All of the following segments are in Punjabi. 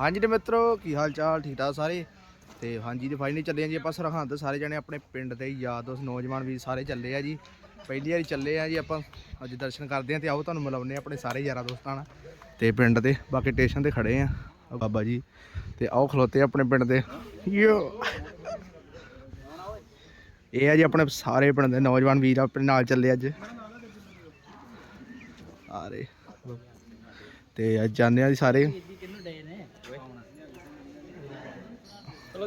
ਹਾਂਜੀ ਤੇ ਮਿੱਤਰੋ, ਕੀ ਹਾਲ ਚਾਲ ਠੀਕ ਠਾਕ ਸਾਰੇ? ਤੇ ਹਾਂਜੀ ਤੇ ਫਾਈਨਲੀ ਚੱਲੇ ਆ ਜੀ ਆਪਾਂ ਸਰਹੰਦ। ਸਾਰੇ ਜਣੇ ਆਪਣੇ ਪਿੰਡ ਦੇ ਯਾਰ ਦੋਸਤ, ਨੌਜਵਾਨ ਵੀ ਸਾਰੇ ਚੱਲੇ ਆ ਜੀ। ਪਹਿਲੀ ਵਾਰੀ ਚੱਲੇ ਆ ਜੀ ਆਪਾਂ। ਅੱਜ ਦਰਸ਼ਨ ਕਰਦੇ ਆ ਤੇ ਆਓ ਤੁਹਾਨੂੰ ਮਿਲਾਉਂਦੇ ਆ ਆਪਣੇ ਸਾਰੇ ਯਾਰਾਂ ਦੋਸਤਾਂ ਨਾਲ। ਤੇ ਪਿੰਡ ਦੇ, ਬਾਕੀ ਸਟੇਸ਼ਨ ਤੇ ਖੜੇ ਆ। ਬਾਬਾ ਜੀ। ਤੇ ਆਓ ਖਲੋਤੇ ਆਪਣੇ ਪਿੰਡ ਦੇ। ਯੋ। ਇਹ ਆ ਜੀ ਆਪਣੇ ਸਾਰੇ ਪਿੰਡ ਦੇ ਨੌਜਵਾਨ ਵੀਰ ਆਪਣੇ ਨਾਲ ਚੱਲੇ ਅੱਜ। ਆ ਰਹੇ। ਤੇ ਅੱਜ ਜਾਂਦੇ ਆ ਜੀ ਸਾਰੇ।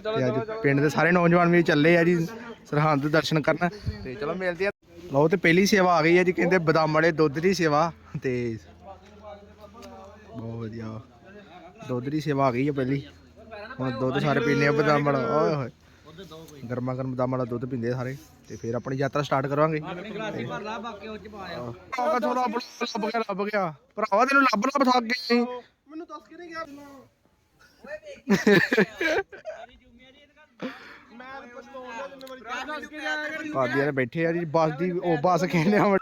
ਤੇ ਅੱਜ ਪਿੰਡ ਦੇ ਸਾਰੇ ਨੌਜਵਾਨ ਵੀ ਚੱਲੇ ਆ ਜੀ ਸਰਹੰਦ ਦੇ ਦਰਸ਼ਨ ਕਰਨ। ਤੇ ਚਲੋ ਮਿਲਦੇ ਆ। ਲਓ ਤੇ ਪਹਿਲੀ ਸੇਵਾ ਆ ਗਈ ਹੈ ਜੀ ਕਹਿੰਦੇ ਬਦਾਮ ਵਾਲੇ ਦੁੱਧ ਦੀ ਸੇਵਾ। ਤੇ ਬਹੁਤ ਵਧੀਆ। ਦੁੱਧ ਦੀ ਸੇਵਾ ਆ ਗਈ ਹੈ ਪਹਿਲੀ। ਹੁਣ ਦੁੱਧ ਸਾਰੇ ਪੀਣੇ ਆ ਬਦਾਮ ਵਾਲਾ। ਓਏ ਹੋਏ। ਗਰਮਾ ਗਰਮ ਬਦਾਮ ਵਾਲਾ ਦੁੱਧ ਪੀਂਦੇ ਸਾਰੇ। ਤੇ ਫਿਰ ਆਪਣੀ ਯਾਤਰਾ ਸਟਾਰਟ ਕਰਾਂਗੇ। ਆਹ ਥੋੜਾ ਲੱਭ ਗਿਆ ਲੱਭ ਗਿਆ। ਭਰਾਵਾ ਤੈਨੂੰ ਲੱਭ ਲੱਭ ਥੱਕ ਗਈ ਮੈਨੂੰ ਦੱਸ ਕੇ ਨਹੀਂ ਗਿਆ। ਭਾਬੀਆਂ ਨੇ ਬੈਠੇ ਆ ਜੀ ਬੱਸ ਦੀ ਉਹ ਬੱਸ ਕਹਿੰਦੇ ਆ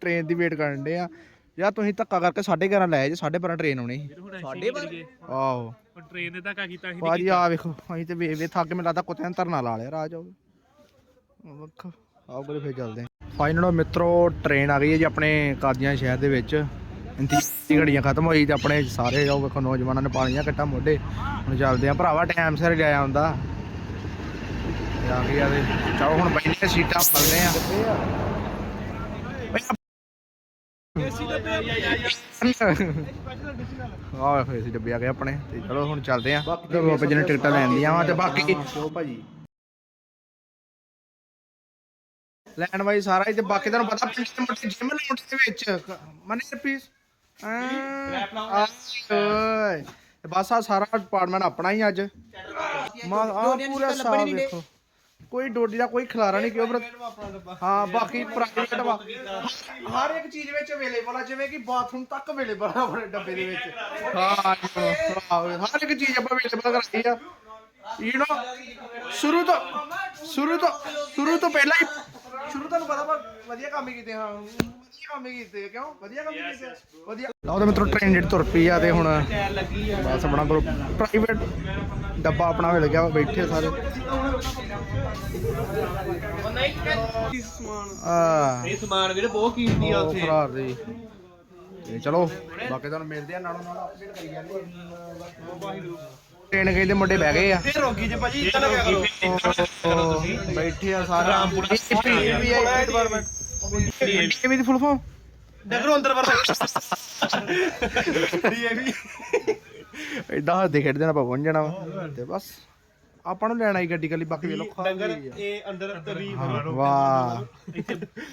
ਟ੍ਰੇਨ ਦੀ ਵੇਟ ਕਰਨ ਦੇ ਆ। ਯਾਰ ਤੁਸੀਂ ਧੱਕਾ ਕਰਕੇ 11:30 ਲੈ ਜੇ 12:30 ਟ੍ਰੇਨ ਆਉਣੀ ਸਾਡੇ ਬਾਰੇ ਆਹੋ। ਟ੍ਰੇਨ ਦੇ ਧੱਕਾ ਕੀਤਾ ਸੀ ਭਾਜੀ ਆ ਵੇਖੋ ਅਸੀਂ ਤੇ ਵੇ ਵੇ ਥੱਕ ਕੇ ਮੈਨੂੰ ਲੱਗਦਾ ਕੁੱਤਿਆਂ ਨੇ ਧਰਨਾ ਲਾ ਲਿਆ ਰਾਜ ਆਓ ਵੇਖੋ ਆਓ ਕੋਲੇ ਫੇਰ ਚੱਲਦੇ ਫਾਈਨਲ ਮਿੱਤਰੋ ਟ੍ਰੇਨ ਆ ਗਈ ਹੈ ਜੀ ਆਪਣੇ ਕਾਦੀਆਂ ਸ਼ਹਿਰ ਦੇ ਵਿੱਚ। ਇੰਤੀ ਘੜੀਆਂ ਖਤਮ ਹੋਈ ਤੇ ਆਪਣੇ ਸਾਰੇ ਉਹ ਵੇਖੋ ਨੌਜਵਾਨਾਂ ਨੇ ਪਾਣੀਆਂ ਕੱਟਾ ਮੋਢੇ। ਹੁਣ ਚੱਲਦੇ ਆ ਭਰਾਵਾ ਟਾਈਮ ਸਿਰ ਜਾਇਆ ਹੁੰਦਾ। ਆ ਗਈ ਆ ਤੇ ਚਲੋ ਹੁਣ ਬੈਠੇ ਸੀਟਾਂ ਫਲਦੇ ਆ। ਆਹ ਸੀ ਡੱਬੇ ਆ ਗਏ ਆਪਣੇ ਤੇ ਚਲੋ ਹੁਣ ਚੱਲਦੇ ਆ। ਬਾਕੀ ਜੀ ਟਿਕਟਾਂ ਲੈਣ ਦੀਆਂ ਵਾ ਤੇ ਬਾਕੀ ਭਾਜੀ। ਲੈਣ ਵਾਈ ਸਾਰਾ ਹੀ ਤੇ ਬਾਕੀ ਤੁਹਾਨੂੰ ਪਤਾ ਪਿੰਡ ਦੇ ਮੁੰਡੇ ਜਿਮ ਲਾਉਣ ਦੇ ਵਿੱਚ। ਮਨੀ ਰੁਪੀਸ ਓਏ। ਤੇ ਬਸ ਆ ਸਾਰਾ ਡਿਪਾਰਟਮੈਂਟ ਆਪਣਾ ਹੀ ਅੱਜ। ਮਾ ਆ ਪੂਰਾ ਸਾਹ ਦੇਖੋ। ਕੋਈ ਡੋਡੀ ਦਾ ਕੋਈ ਖਿਲਾਰਾ ਨਹੀਂ ਕਿਉਂ ਬਰ ਹਾਂ ਬਾਕੀ ਪ੍ਰਾਈਵੇਟ ਵਾ। ਹਰ ਇੱਕ ਚੀਜ਼ ਵਿੱਚ ਅਵੇਲੇਬਲ ਆ ਜਿਵੇਂ ਕਿ ਬਾਥਰੂਮ ਤੱਕ ਅਵੇਲੇਬਲ ਆ ਆਪਣੇ ਡੱਬੇ ਦੇ ਵਿੱਚ। ਹਾਂ ਹਰ ਇੱਕ ਚੀਜ਼ ਆਪਾਂ ਅਵੇਲੇਬਲ ਕਰਾਈ ਆ। ਯੂ نو ਸ਼ੁਰੂ ਤੋਂ ਸ਼ੁਰੂ ਤੋਂ ਸ਼ੁਰੂ ਤੋਂ ਪਹਿਲਾਂ ਹੀ ਸ਼ੁਰੂ ਤੁਹਾਨੂੰ ਪਤਾ ਵਧੀਆ ਕੰਮ ਹੀ ਕੀਤੇ ਹਾਂ। ਕੰਮ ਹੀ ਕੀਤੇ ਕਿਉਂ? ਵਧੀਆ ਕੰਮ ਹੀ ਕੀਤੇ? ਵਧੀਆ। ਲਓ ਤੇ ਮਿੱਤਰੋ ਟ੍ਰੇਨ ਜਿਹੜੀ ਤੁਰ ਪਈ ਆ ਤੇ ਹੁਣ ਬਸ ਆਪਣਾ ਕੋਲ ਪ੍ਰਾਈਵੇਟ ਡੱਬਾ ਆਪਣਾ ਮਿਲ ਗਿਆ ਬੈਠੇ ਸਾਰੇ। ਆ ਇਹ ਸਮਾਨ ਵੀਰੇ ਬਹੁਤ ਕੀਮਤੀ ਆ ਉਹ ਫਰਾਰ ਦੇ। ਤੇ ਚਲੋ ਬਾਕੀ ਤੁਹਾਨੂੰ ਮਿਲਦੇ ਆ ਨਾਲੋਂ ਨਾਲ ਅਪਡੇਟ ਕਰੀ ਜਾਂਦੇ ਟ੍ਰੇਨ ਕਹਿੰਦੇ ਮੁੰਡੇ ਬਹਿ ਗਏ ਆ। ਫੇਰ ਰੋਕੀ ਜੇ ਭਾਜੀ ਇੱਦਾਂ ਨਾ ਕਰੋ। ਬੈਠੇ ਆ ਸਾਰੇ। ਵੀਆਈਪੀ ਡਿਪਾਰਟਮੈਂਟ ਡੀਏਵੀ ਦੀ ਫੁੱਲ ਫਾਰਮ ਡਗਰੋ ਅੰਦਰ ਵਰ ਡੀਏਵੀ ਇਦਾਂ ਹੱਸਦੇ ਖੇਡਦੇ ਨਾ ਪਹੁੰਚ ਜਾਣਾ ਤੇ ਬਸ ਆਪਾਂ ਨੂੰ ਲੈਣਾ ਹੀ ਗੱਡੀ ਕੱਲੀ ਬਾਕੀ ਵੇਲੋ ਖਾ ਡੰਗਰ ਇਹ ਅੰਦਰ ਤਰੀ ਵਾਹ।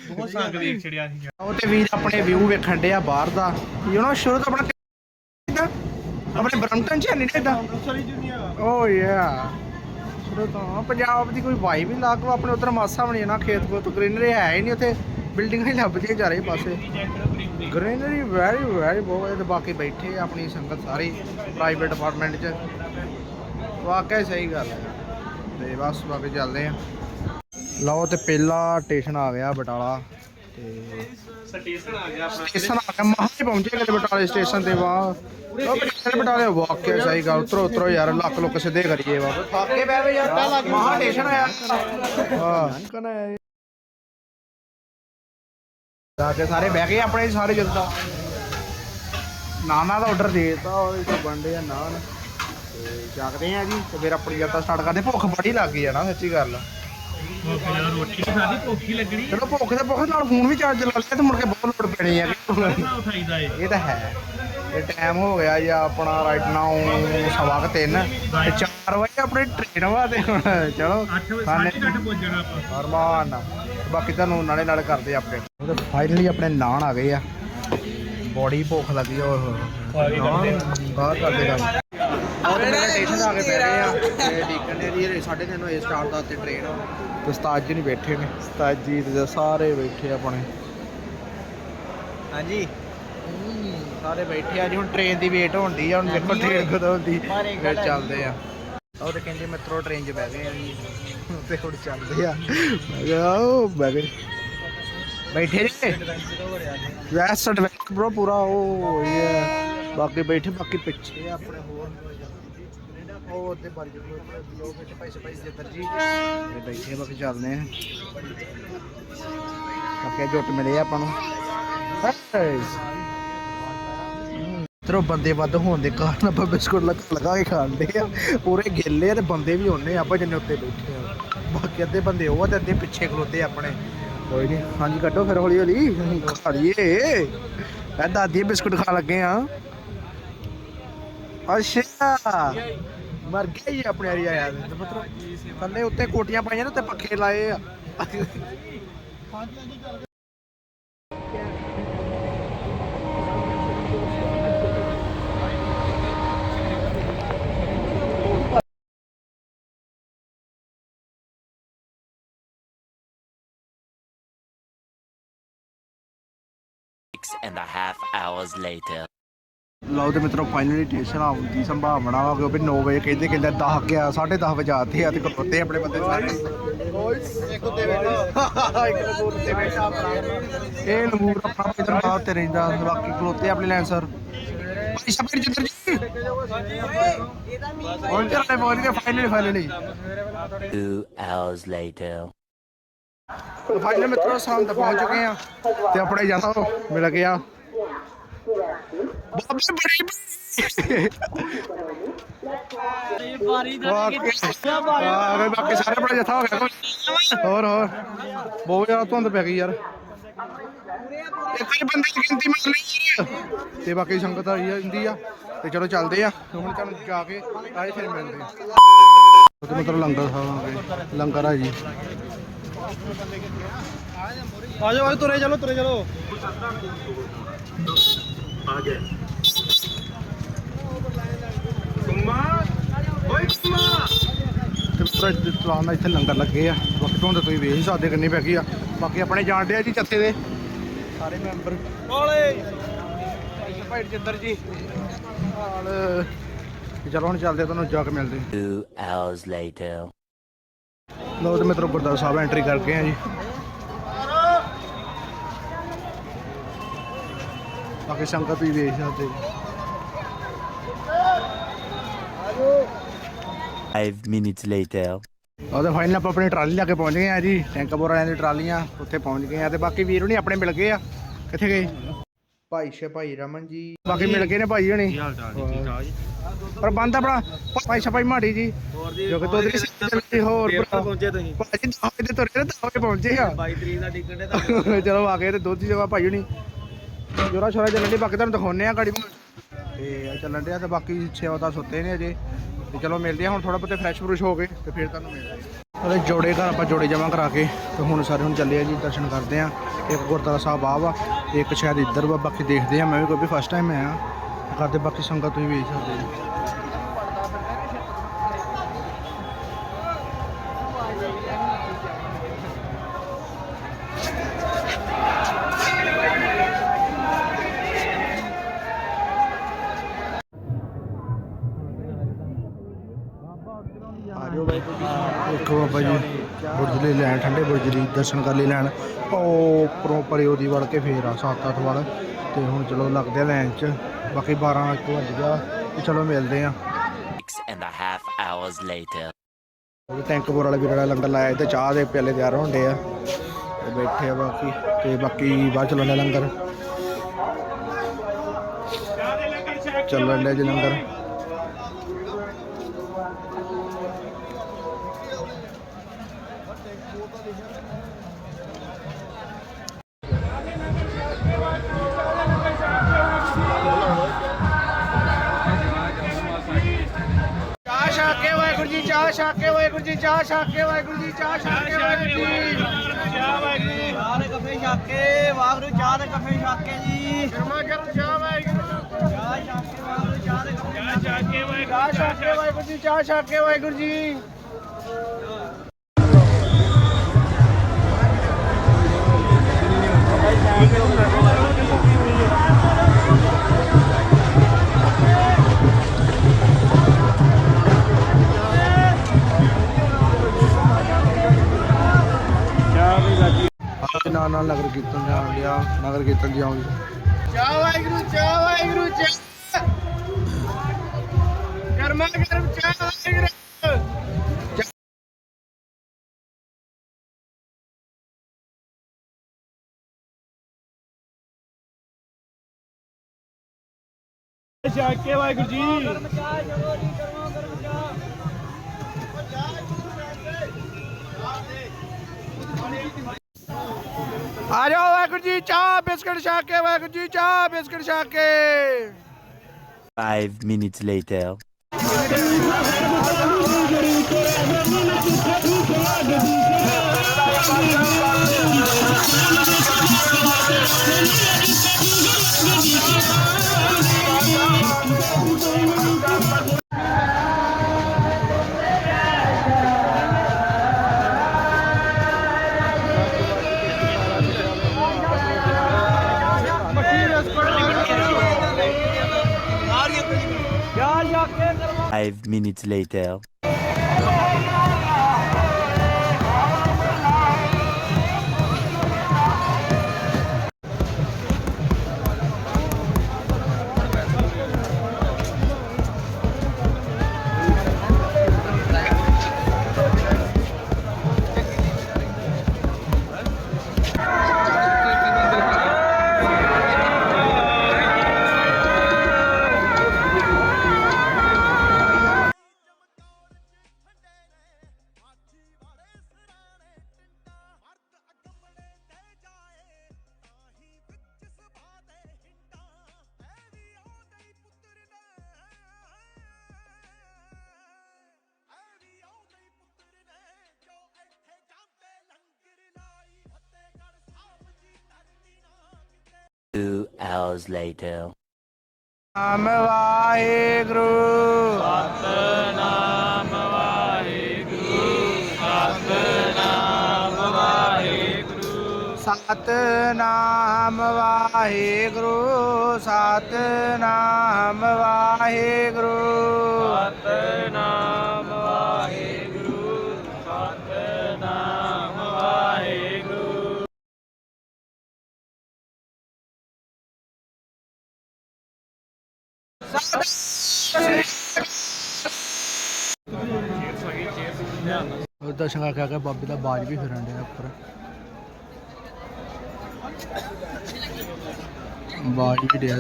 ਬਹੁਤ ਸੰਗ ਵੇਖ ਛੜਿਆ ਸੀ। ਉਹ ਤੇ ਵੀਰ ਆਪਣੇ ਵਿਊ ਵੇਖਣ ਦੇ ਆ ਬਾਹਰ ਦਾ। ਯੂ نو ਸ਼ੁਰੂ ਤੋਂ ਆਪਣਾ? ਆਪਣੇ ਬ੍ਰਮਟਨ ਚ ਨਹੀਂ ਦੁਨੀਆ ਓ ਯਾ। ਸ਼ੁਰੂ ਤੋਂ ਪੰਜਾਬ ਦੀ ਕੋਈ ਵਾਈਬ ਹੀ ਲੱਗ ਆਪਣੇ ਉਧਰ ਮਾਸਾ ਬਣੀ ਨਾ ਖੇਤ ਕੋਤ ਗ੍ਰੀਨਰੀ ਹੈ ਹੀ ਨਹੀਂ ਉੱਥੇ। ਬਿਲਡਿੰਗਾਂ ਹੀ ਲੱਭਦੀਆਂ ਜਾ ਰਹੇ ਪਾਸੇ ਗ੍ਰੀਨਰੀ ਵੈਰੀ ਵੈਰੀ ਬਹੁਤ ਤੇ ਬਾਕੀ ਬੈਠੇ ਆ ਆਪਣੀ ਸੰਗਤ ਸਾਰੀ ਪ੍ਰਾਈਵੇਟ ਅਪਾਰਟਮੈਂਟ 'ਚ ਵਾਕਿਆ ਸਹੀ ਗੱਲ ਹੈ ਤੇ ਬਸ ਬਾਕੀ ਚੱਲਦੇ ਆ ਲਓ ਤੇ ਪਹਿਲਾ ਸਟੇਸ਼ਨ ਆ ਗਿਆ ਬਟਾਲਾ ਤੇ ਸਟੇਸ਼ਨ ਆ ਗਿਆ ਆਪਣਾ ਸਟੇਸ਼ਨ ਆ ਗਿਆ ਮਹਾਂ ਹੀ ਪਹੁੰਚੇ ਕਿਤੇ ਬਟਾਲੇ ਸਟੇਸ਼ਨ ਤੇ ਵਾਹ ਉਹ ਬਟਾਲੇ ਬਟਾਲੇ ਵਾਕਿਆ ਸਹੀ ਗੱਲ ਉਤਰੋ ਉਤਰੋ ਯਾਰ ਲੱਕ ਲੁੱਕ ਸਿੱਧੇ ਕਰੀਏ ਵਾ ਥਾਕੇ ਬੈ ਵੇ ਯਾਰ ਲੱਗ ਮਹਾਂ ਸਟੇਸ਼ਨ ਆਇਆ ਹਾਂ ਕਨਾ ਜਾ ਕੇ ਸਾਰੇ ਬਹਿ ਗਏ ਆਪਣੇ ਸਾਰੇ ਜਨਤਾ ਨਾਨਾ ਦਾ ਆਰਡਰ ਦੇਤਾ ਉਹ ਇੱਕ ਬੰਦੇ ਆ ਨਾਨ। ਤੇ ਜਾਗਦੇ ਆ ਜੀ ਤੇ ਫਿਰ ਆਪਣੀ ਯਾਤਰਾ ਸਟਾਰਟ ਕਰਦੇ ਭੁੱਖ ਬੜੀ ਲੱਗ ਗਈ ਆ ਨਾ ਸੱਚੀ ਗੱਲ ਆ। ਰੋਟੀ ਖਾਦੀ ਭੁੱਖੀ ਲੱਗਣੀ। ਚਲੋ ਭੁੱਖ ਤੇ ਭੁੱਖ ਨਾਲ ਫੋਨ ਵੀ ਚਾਰਜ ਲਾ ਲਿਆ ਤੇ ਮੁੜ ਕੇ ਬਹੁਤ ਲੋੜ ਪੈਣੀ ਆ। ਨਾ ਉਠਾਈਦਾ ਏ? ਇਹ ਤਾਂ ਹੈ। ਇਹ ਟਾਈਮ ਹੋ ਗਿਆ ਜੀ ਆਪਣਾ ਰਾਈਟ ਨਾਓ ਸਵਾ ਕੁ ਤਿੰਨ। ਤੇ 4 ਵਜੇ ਆਪਣੀ ਟ੍ਰੇਨ ਵਾ ਤੇ ਹੁਣ ਚਲੋ 8 ਵਜੇ ਖਾਣੇ 8:30 ਪਹੁੰਚਣਾ ਆਪਾਂ। ਅਰਮਾਨ ਬਾਕੀ ਤੁਹਾਨੂੰ ਨਾਲੇ ਨਾਲ ਕਰਦੇ ਅਪਡੇਟ ਉਹ ਫਾਈਨਲੀ ਆਪਣੇ ਨਾਨ ਆ ਗਏ ਆ। ਬੋਡੀ ਭੁੱਖ ਲੱਗੀ ਓਏ ਹੋਏ ਨਾਨ ਬਾਹਰ ਕਰਦੇ ਕੰਮ ਔਰ ਮੇਰੇ ਸਟੇਸ਼ਨ ਆ ਕੇ ਬਹਿ ਗਏ ਆ। ਤੇ ਡੀਕਨ ਜੀ 3:30 ਵਜੇ ਸਟਾਰਟ ਦਾ ਤੇ ਟ੍ਰੇਨ ਤੇ ਉਸਤਾਦ ਜੀ ਨਹੀਂ ਬੈਠੇ ਨੇ। ਉਸਤਾਦ ਜੀ ਤੇ ਸਾਰੇ ਬੈਠੇ ਆਪਣੇ। ਹਾਂਜੀ। ਸਾਰੇ ਬੈਠੇ ਆ। ਜੀ ਹੁਣ ਟ੍ਰੇਨ ਦੀ ਵੇਟ ਹੁੰਦੀ ਆ। ਹੁਣ ਦੇਖੋ ਟ੍ਰੇਨ ਕਦੋਂ ਹੁੰਦੀ। ਫਿਰ ਚੱਲਦੇ ਆ। ਉਹ ਤੇ ਕਹਿੰਦੇ ਮੈਟਰੋ ਟ੍ਰੇਨ 'ਚ ਬਹਿ ਗਏ ਆ ਜੀ। ਤੇ ਹੁਣ ਚੱਲਦੇ ਆ। ਮੈਂ ਕਿਹਾ ਉਹ ਬੈਠੇ ਬ్రో ਪੂਰਾ ਉਹ ਇਹ ਬਾਕੀ ਬੈਠੇ ਬਾਕੀ ਪਿੱਛੇ ਆ ਆਪਣੇ ਹੋਰ। ਉਹ ਉੱਤੇ ਬਾਰੀ ਜੋ ਲੋਕ ਵਿੱਚ ਪੈਸੇ ਪੈਸੇ ਜਿੱਤਰ ਜੀ। ਇਹ ਬੈਠੇ ਬਾਕੀ ਚੱਲਦੇ ਆ। ਬਾਕੀ ਜੁੱਟ ਮਿਲੇ ਆਪਾਂ ਨੂੰ। ਤਰੋ ਬੰਦੇ ਵੱਧ ਹੋਣ ਦੇ ਕਾਰਨ ਆਪਾਂ ਬਿਸਕੁਟ ਲਗਾ ਕੇ ਖਾਂਦੇ ਆ। ਪੂਰੇ ਗਿੱਲੇ ਤੇ ਬੰਦੇ ਵੀ ਹੁੰਨੇ ਆਪਾਂ ਜਿੰਨੇ ਉੱਤੇ ਬੈਠੇ ਆ। ਬਾਕੀ ਅੱਧੇ ਬੰਦੇ ਉਹ ਤੇ ਅੱਧੇ ਪਿੱਛੇ ਖਲੋਤੇ ਆਪਣੇ। ਕੋਈ ਨਹੀਂ ਹਾਂਜੀ, ਕੱਢੋ ਫਿਰ ਹੌਲੀ ਹੌਲੀ ਖਾ ਲਈਏ ਇਹ ਦਾਦੀ ਬਿਸਕੁਟ ਖਾਣ ਲੱਗੇ ਆ। ਅੱਛਾ। ਮਰ ਗਿਆ ਹੀ ਆਪਣੇ ਏਰੀਆ ਯਾਰ ਮਤਲਬ ਥੱਲੇ ਉੱਤੇ ਕੋਟੀਆਂ ਪਾਈਆਂ ਨੇ ਉੱਤੇ ਪੱਖੇ ਲਾਏ ਆ। Six and a half hours later. ਲਓ ਤੇ ਮਿੱਤਰੋ ਫਾਈਨਲੀ ਟੇਸ਼ਨ ਆਉਣ ਦੀ ਸੰਭਾਵਨਾ ਵਾ ਕਿਉਂਕਿ 9 ਵਜੇ ਕਹਿੰਦੇ ਕਹਿੰਦੇ 10 ਗਿਆ 10:30 ਵਜੇ ਆਤੇ ਆ ਤੇ ਖਲੋਤੇ ਆਪਣੇ ਬੰਦੇ ਸਾਰੇ। ਇੱਕ ਉੱਤੇ ਬੈਠਾ ਇੱਕ ਲੰਗੂਰ ਉੱਤੇ ਬੈਠਾ ਆਪਣਾ ਇਹ ਲੰਗੂਰ ਆਪਣਾ ਇਧਰ ਬਾਹਰ ਤੇ ਰਹਿੰਦਾ ਬਾਕੀ ਖਲੋਤੇ ਆਪਣੇ ਲਾਈਨ ਸਰ। ਭਾਈ ਸ਼ਬੀਰ ਜਿੰਦਰ ਜੀ। ਹੁਣ ਚੱਲੇ ਬੋਲ ਕੇ finally finally Two hours later. Final ਮਿੱਤਰੋ ਸ਼ਾਮ ਤੱਕ ਪਹੁੰਚ ਚੁੱਕੇ ਆ ਤੇ ਆਪਣੇ ਜਾਨਾ ਮਿਲ ਗਿਆ ਬਾਬੇ ਬੜੀ ਬਾਰੀ ਦਾ ਆ ਗਏ ਬਾਕੀ ਸਾਰੇ ਬੜਾ ਜਥਾ ਹੋ ਗਿਆ ਹੋਰ ਹੋਰ ਬਹੁਤ ਜ਼ਿਆਦਾ ਧੁੰਦ ਪੈ ਗਈ ਯਾਰ। ਹੀ ਬੰਦੇ ਦੀ ਗਿਣਤੀ ਮੰਨ ਲਈ ਤੇ ਬਾਕੀ ਸੰਗਤ ਆ ਜਾਂਦੀ ਆ। ਤੇ ਚਲੋ ਚੱਲਦੇ ਆ। ਹੁਣ ਤੁਹਾਨੂੰ ਜਾ ਕੇ ਆਏ ਫਿਰ ਮਿਲਦੇ ਆ। ਤੇ ਮਤਲਬ ਲੰਗਰ ਖਾਵਾਂਗੇ। ਲੰਗਰ ਆ ਜੀ। ਆ ਜਾਓ ਆ ਤੁਰੇ ਚਲੋ ਤੁਰੇ ਚਲੋ। ਤੇ ਪੁਰਾ ਚਲਾਉਣ ਦਾ ਇੱਥੇ ਲੰਗਰ ਲੱਗੇ ਆ। ਬਾਕੀ ਤੋਂ ਤੁਸੀਂ ਵੇਖ ਹੀ ਸਕਦੇ ਕਿੰਨੀ ਪੈ ਗਈ ਆ। ਬਾਕੀ ਆਪਣੇ ਜਾਣਦੇ ਆ ਜੀ ਜੱਥੇ ਦੇ। ਸਾਰੇ ਮੈਂਬਰ। ਓਲੇ ਭਾਈ ਜਿੰਦਰ ਜੀ। ਹਾਲ ਚਲੋ ਹੁਣ ਚੱਲਦੇ ਆ, ਤੁਹਾਨੂੰ ਜਾ ਕੇ ਮਿਲਦੇ Two hours later. ਲੋ ਤੇ ਮਿੱਤਰੋ ਗੁਰਦੁਆਰਾ ਸਾਹਿਬ ਐਂਟਰੀ ਕਰਕੇ ਆ ਜੀ। ਵੀ ਵੇਖ ਸਕਦੇ। ਜੀ। Five minutes later. ਉਹ ਤੇ ਫਾਈਨਲ ਆਪਾਂ ਆਪਣੀ ਟਰਾਲੀ ਲੈ ਕੇ ਪਹੁੰਚ ਗਏ ਆ ਜੀ ਟੈਂਕਪੁਰ ਵਾਲਿਆਂ ਦੀ ਟਰਾਲੀਆਂ ਉੱਥੇ ਪਹੁੰਚ ਗਏ ਆ ਤੇ ਬਾਕੀ ਵੀਰ ਹੁਣੀ ਆਪਣੇ ਮਿਲ ਗਏ ਆ। ਕਿੱਥੇ ਗਏ? ਭਾਈ ਸ਼ੇ ਭਾਈ ਰਮਨ ਜੀ। ਬਾਕੀ ਮਿਲ ਗਏ ਨੇ ਭਾਈ ਹੁਣੀ। ਪਰ ਬੰਦ ਆਪਣਾ ਭਾਈ ਸ਼ੇ ਭਾਈ ਮਾੜੀ ਜੀ। ਜੋ ਕਿ ਤੋਦਰੀ ਸੀ ਹੋਰ। ਪਹੁੰਚੇ ਤੁਸੀਂ। ਭਾਜੀ ਦਾਵੇ ਤੇ ਤੁਰੇ ਨੇ ਦਾਵੇ ਪਹੁੰਚੇ ਆ। 22 ਤਰੀਕ ਦਾ ਟਿਕਟ ਹੈ ਚਲੋ ਆ ਗਏ ਤੇ ਦੁੱਧ ਦੀ ਜਗ੍ਹਾ ਭਾਈ ਹੁਣੀ। ਜੋਰਾ ਸ਼ੋਰਾ ਚੱਲਣ ਦੀ ਬਾਕੀ ਤੁਹਾਨੂੰ ਦਿਖਾਉਨੇ ਆ ਗਾੜੀ ਤੇ ਆ ਚੱਲਣ ਡਿਆ ਤੇ ਬਾਕੀ ਛੇ ਦਾ ਸੁੱਤੇ ਨੇ ਅਜੇ। ਤੇ ਚਲੋ ਮਿਲਦੇ ਆ ਹੁਣ ਥੋੜਾ ਬਹੁਤੇ ਫਰੈਸ਼ ਫਰੂਸ਼ ਹੋ ਗਏ ਤੇ ਫਿਰ ਤੁਹਾਨੂੰ ਮਿਲਦੇ ਆ ਅਰੇ ਜੋੜੇ ਘਰ ਆਪਾਂ ਜੋੜੇ ਜਮਾ ਕਰਾ ਕੇ ਤੇ ਹੁਣ ਸਾਰੇ ਹੁਣ ਚੱਲੇ ਆ ਜੀ, ਦਰਸ਼ਨ ਕਰਦੇ ਆ ਇੱਕ ਗੁਰਦੁਆਰਾ ਸਾਹਿਬ ਆ ਵਾ, ਇੱਕ ਸ਼ਾਇਦ ਇੱਧਰ ਵਾ, ਬਾਕੀ ਦੇਖਦੇ ਆ ਮੈਂ ਵੀ ਕੋਈ ਵੀ ਫਸਟ ਟਾਈਮ ਆਇਆ। ਕਰਦੇ ਬਾਕੀ ਸੰਗਤ ਤੁਸੀਂ ਵੇਖ ਸਕਦੇ ਜੀ ਲਈ ਲੈਣ ਠੰਡੇ ਬੁਰਜ ਦੀ ਦਰਸ਼ਨ ਕਰ ਲਈ ਲੈਣ। ਉਹ ਉੱਪਰੋਂ ਪਰੇ ਉਹਦੀ ਵੜ ਕੇ ਫੇਰ ਆ 7-8 ਵੜ। ਤੇ ਹੁਣ ਚਲੋ ਲੱਗਦੇ ਆ ਲਾਈਨ 'ਚ। ਬਾਕੀ 12 1 ਵੱਜ ਗਿਆ। ਤੇ ਚਲੋ ਮਿਲਦੇ ਆ। Six and a half hours later. ਉਹ ਟੈਂਕਪੁਰ ਵਾਲੇ ਵੀਰ ਵਾਲਾ ਲੰਗਰ ਲਾਇਆ ਤੇ ਚਾਹ ਦੇ ਪਿਆਲੇ ਤਿਆਰ ਹੁੰਦੇ ਆ। ਤੇ ਬੈਠੇ ਆ ਬਾਕੀ। ਤੇ ਬਾਕੀ ਬਾਅਦ ਚਲਾਉਂਦੇ ਲੰਗਰ। ਚੱਲਣ ਦੇ ਜੀ ਲੰਗਰ। ਛਾਕੇ ਵਾਹਿਗੁਰੂ ਜੀ ਚਾਹ ਛਾਕੇ ਵਾਹਿਗੁਰੂ ਜੀ ਚਾਹ ਛਾਕੇ ਵਾਹਿਗੁਰੂ ਜੀ ਚਾਹ ਛਾਕੇ ਵਾਹਿਗੁਰੂ ਜੀ ਚਾਹ ਵਾਹਿਗੁਰੂ ਚਾਹ ਦੇ ਕੱਪੇ ਛੱਕ ਕੇ ਵਾਹਿਗੁਰੂ ਚਾਹ ਦੇ ਕੱਪੇ ਛੱਕ ਕੇ ਜੀ ਕਰਮਾ ਕਰ ਚਾਹ ਵਾਹਿਗੁਰੂ ਚਾਹ ਛੱਕ ਕੇ ਵਾਹਿਗੁਰੂ ਚਾਹ ਦੇ ਕੱਪੇ ਚਾਹ ਛਾਕੇ ਵਾਹਿਗੁਰੂ ਜੀ ਚਾਹ ਛਾਕੇ ਵਾਹਿਗੁਰੂ ਜੀ ਨਾਲ ਨਗਰ ਕੀਰਤਨ ਕੀਰਤਨ ਜਾਉਂ ਚਾਹ ਵਾਹਿਗੁਰੂ ਚਾਹ ਵਾਹਿਗੁਰੂ ਚਾਹ ਗਰਮਾ ਗਰਮ ਚਾਹ ਵਾਹਿਗੁਰੂ। ਸ਼ਾਕੇ ਵਾਹਿਗੁਰੂ ਜੀ। ਆ ਜਾਓ ਵਾਹਿਗੁਰੂ ਜੀ ਚਾਹ ਬਿਸਕਟ ਛਕ ਕੇ ਵਾਹਿਗੁਰੂ ਜੀ ਚਾਹ ਬਿਸਕਟ ਛਕ ਕੇ Five minutes later. Five minutes later. Two hours later. ਨਾਮ ਵਾਹਿਗੁਰੂ ਸਤਨਾਮ ਵਾਹਿਗੁਰੂ ਸਤਨਾਮ ਵਾਹਿਗੁਰੂ ਸਤਨਾਮ ਵਾਹਿਗੁਰੂ ਦਰਸ਼ਨ ਸੰਗਾ ਕਹਿ ਕੇ ਬਾਬੇ ਦਾ ਬਾਜ ਵੀ ਫਿਰਨ ਡਿਆ ਉੱਪਰ। ਬਾਜ ਵੀ ਡਿਆ।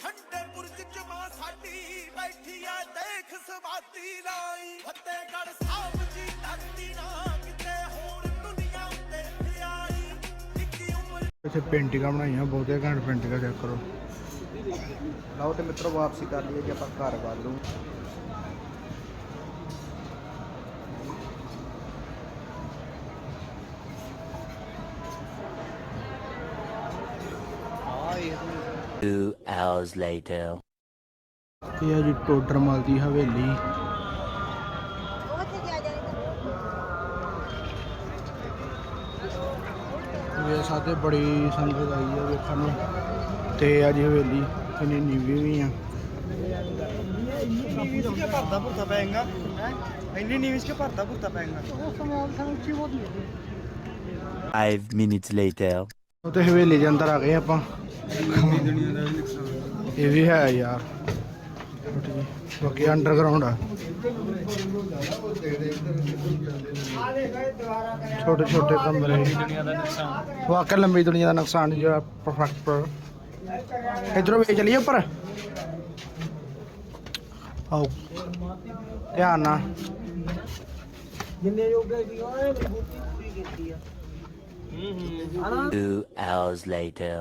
ਠੰਡੇ ਬੁਰਜ ਚ ਮਾਂ ਸਾਡੀ ਬੈਠੀ ਆ, ਦੇਖ ਸਵਾਦੀ ਲਾਈ। ਫਤਿਹਗੜ੍ਹ ਸਾਹਿਬ ਜੀ ਧਰਤੀ ਨਾ ਇੱਥੇ ਪੇਂਟਿੰਗਾਂ ਬਣਾਈਆਂ ਬਹੁਤੇ ਘੈਂਟ ਪੇਂਟਿੰਗਾਂ ਚੈੱਕ ਕਰੋ। ਲਓ ਤੇ ਮਿੱਤਰੋ ਵਾਪਸੀ ਕਰ ਲਈਏ ਜੀ ਆਪਾਂ ਘਰ ਵੱਲ ਨੂੰ। Two hours later. ਇਹ ਆ ਜੀ ਟੋਡਰਮਲ ਦੀ ਹਵੇਲੀ। ਵੇ ਸਾਡੇ ਬੜੀ ਸੰਗਤ ਆਈ ਆ ਵੇਖਣ ਨੂੰ ਤੇ ਆ ਜੀ ਹਵੇਲੀ ਕਿੰਨੀ ਨੀਵੀਂ ਵੀ ਆ ਨੀਵੀਂ ਕੇ ਭਰਦਾ ਭੁਰਤਾ ਪੈਂਗਾ ਹੈ ਇੰਨੀ ਨੀਵੀਂ ਕੇ ਭਰਦਾ ਭੁਰਤਾ ਪੈਂਗਾ Five minutes later. ਉਹ ਤੇ ਹਵੇਲੀ ਦੇ ਅੰਦਰ ਆ ਗਏ ਆਪਾਂ। ਇਹ ਵੀ ਹੈ ਯਾਰ। ਬਾਕੀ ਅੰਡਰਗਰਾਉਂਡ ਆ। ਛੋਟੇ ਛੋਟੇ ਕਮਰੇ। ਵਾਕਿਆ ਲੰਬੀ ਦੁਨੀਆ ਦਾ ਨੁਕਸਾਨ ਜਿਹੜਾ ਪਰਫੈਕਟ ਇਧਰੋਂ ਵੇ ਚਲੀਏ ਉੱਪਰ। ਆਓ। ਧਿਆਨ ਨਾਲ। ਜਿੰਨੇ ਯੋਗਾ ਸੀ ਉਹਨੇ ਮਜ਼ਬੂਤੀ ਪੂਰੀ ਕੀਤੀ ਆ। Two hours later.